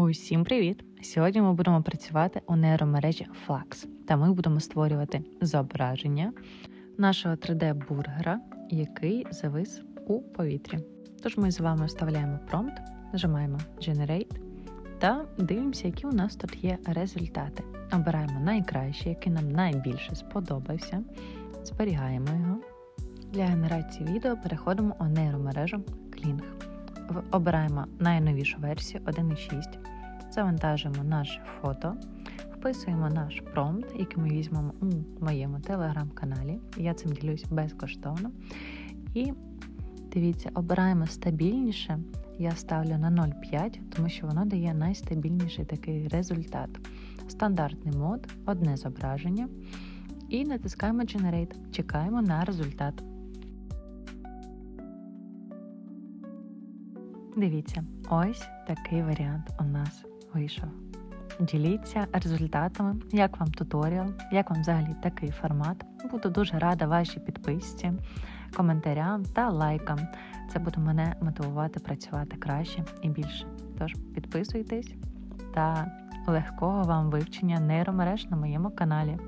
Усім привіт! Сьогодні ми будемо працювати у нейромережі Flux, та ми будемо створювати зображення нашого 3D-бургера, який завис у повітрі. Тож ми з вами вставляємо промпт, нажимаємо Generate та дивимося, які у нас тут є результати. Обираємо найкращий, який нам найбільше сподобався, зберігаємо його. Для генерації відео переходимо у нейромережу Kling. Обираємо найновішу версію 1.6, завантажуємо наше фото, вписуємо наш промпт, який ми візьмемо у моєму телеграм-каналі. Я цим ділюсь безкоштовно. І дивіться, обираємо стабільніше. Я ставлю на 0,5, тому що воно дає найстабільніший такий результат. Стандартний мод, одне зображення. І натискаємо Generate. Чекаємо на результат. Дивіться, ось такий варіант у нас вийшов. Діліться результатами, як вам туторіал, як вам взагалі такий формат. Буду дуже рада вашій підписці, коментарям та лайкам. Це буде мене мотивувати працювати краще і більше. Тож підписуйтесь та легкого вам вивчення нейромереж на моєму каналі.